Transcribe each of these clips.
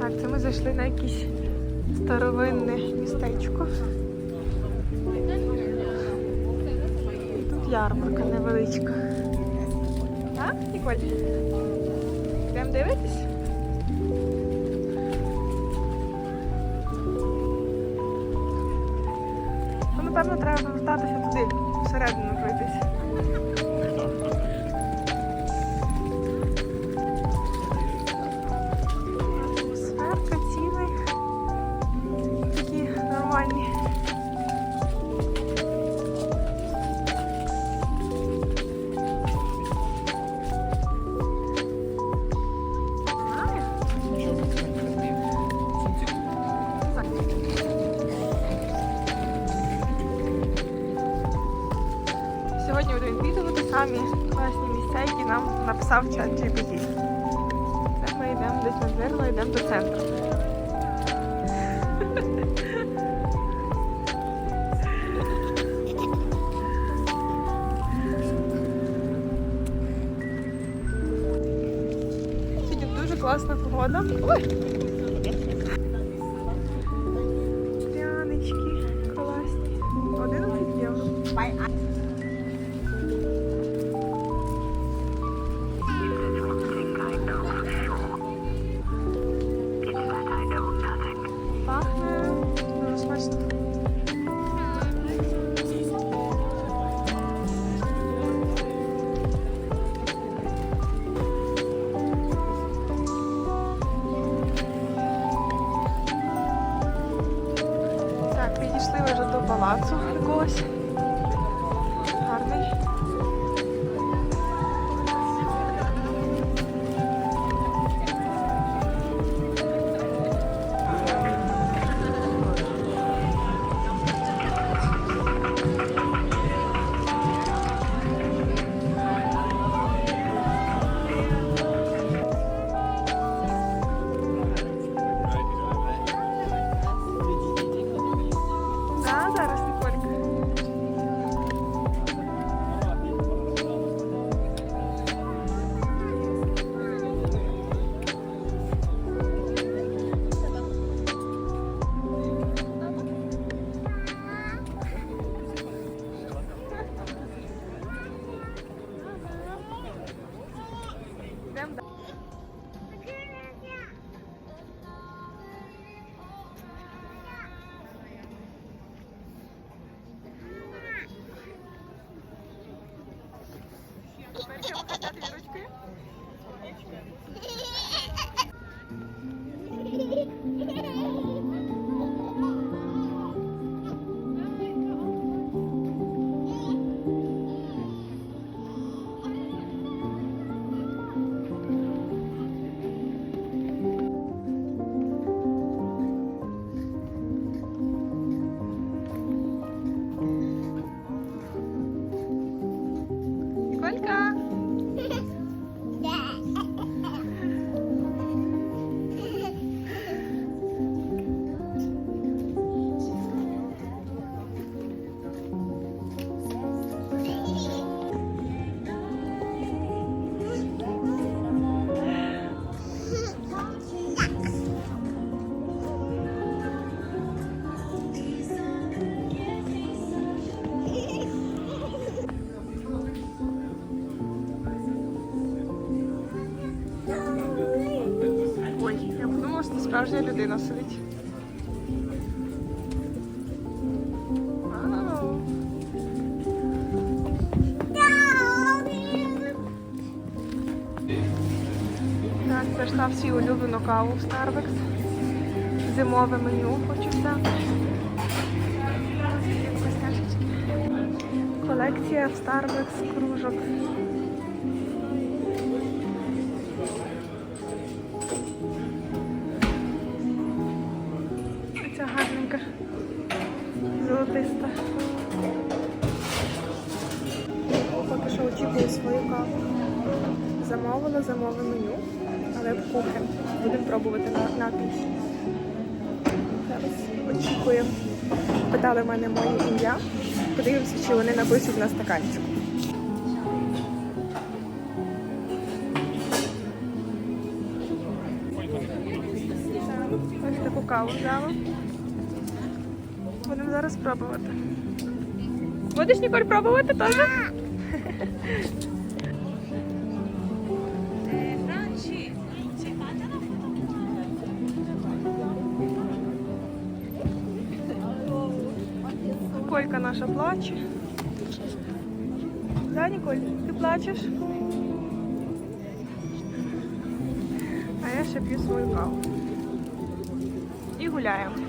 Так, це ми зайшли на якесь старовинне містечко. І тут ярмарка невеличка. А, Ніколь? Йдемо дивитись? Ну, напевно, треба повертатися туди, всередину пройтись. Самі класні місця, які нам написав чат GPT. Це ми йдемо десь на зерно, йдемо до центру. Сьогодні дуже класна погода. Ой! Прянички класні. 11 євро. Hehehehe що людина сидить. Так, зайшла в свою улюблену каву в Starbucks. Зимове меню взяти. Колекція в Starbucks кружок. золотиста. Поки що очікую свою каву. Замовила, замовила меню, але в кухен. Будемо пробувати на напій. Зараз очікуємо. Питали в мене моє ім'я. Подивимося, чи вони напишуть на стаканчику. Ось таку каву взяла. Будемо зараз пробувати. Будеш Ніколь пробувати теж? Колька наша плаче. Да, Ніколь, ти плачеш? А я ще п'ю свою каву. І гуляємо.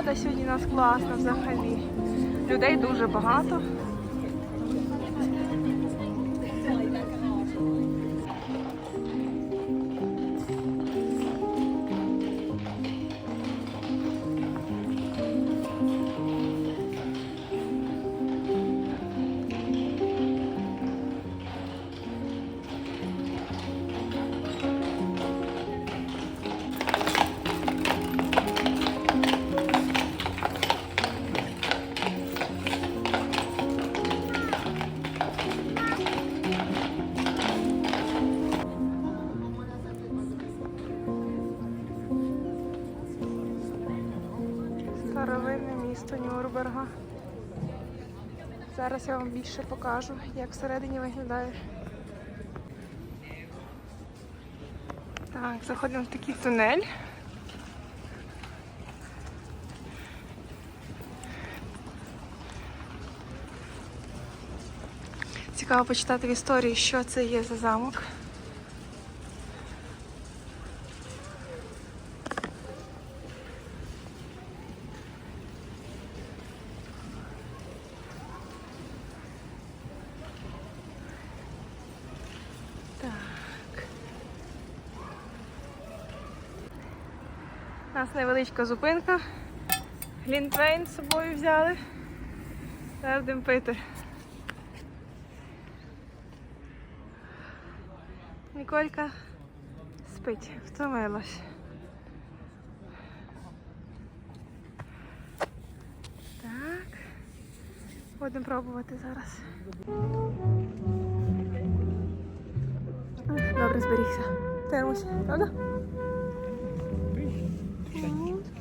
Погода сьогодні у нас класна взагалі. Людей дуже багато. Старовинне місто Нюрнберга. Зараз я вам більше покажу, як всередині виглядає. Так, заходимо в такий тунель. Цікаво почитати в історії, що це є за замок. Так. У нас невеличка зупинка. Глінтвейн з собою взяли. Зараз будемо пити. Ніколька спить, втомилась. Так. Будемо пробувати зараз. Добре, зберігся. Термос, правда?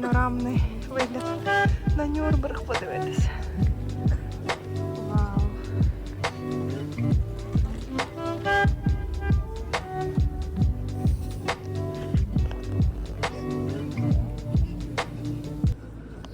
панорамний вигляд на Нюрнберг. Подивитися. Вау.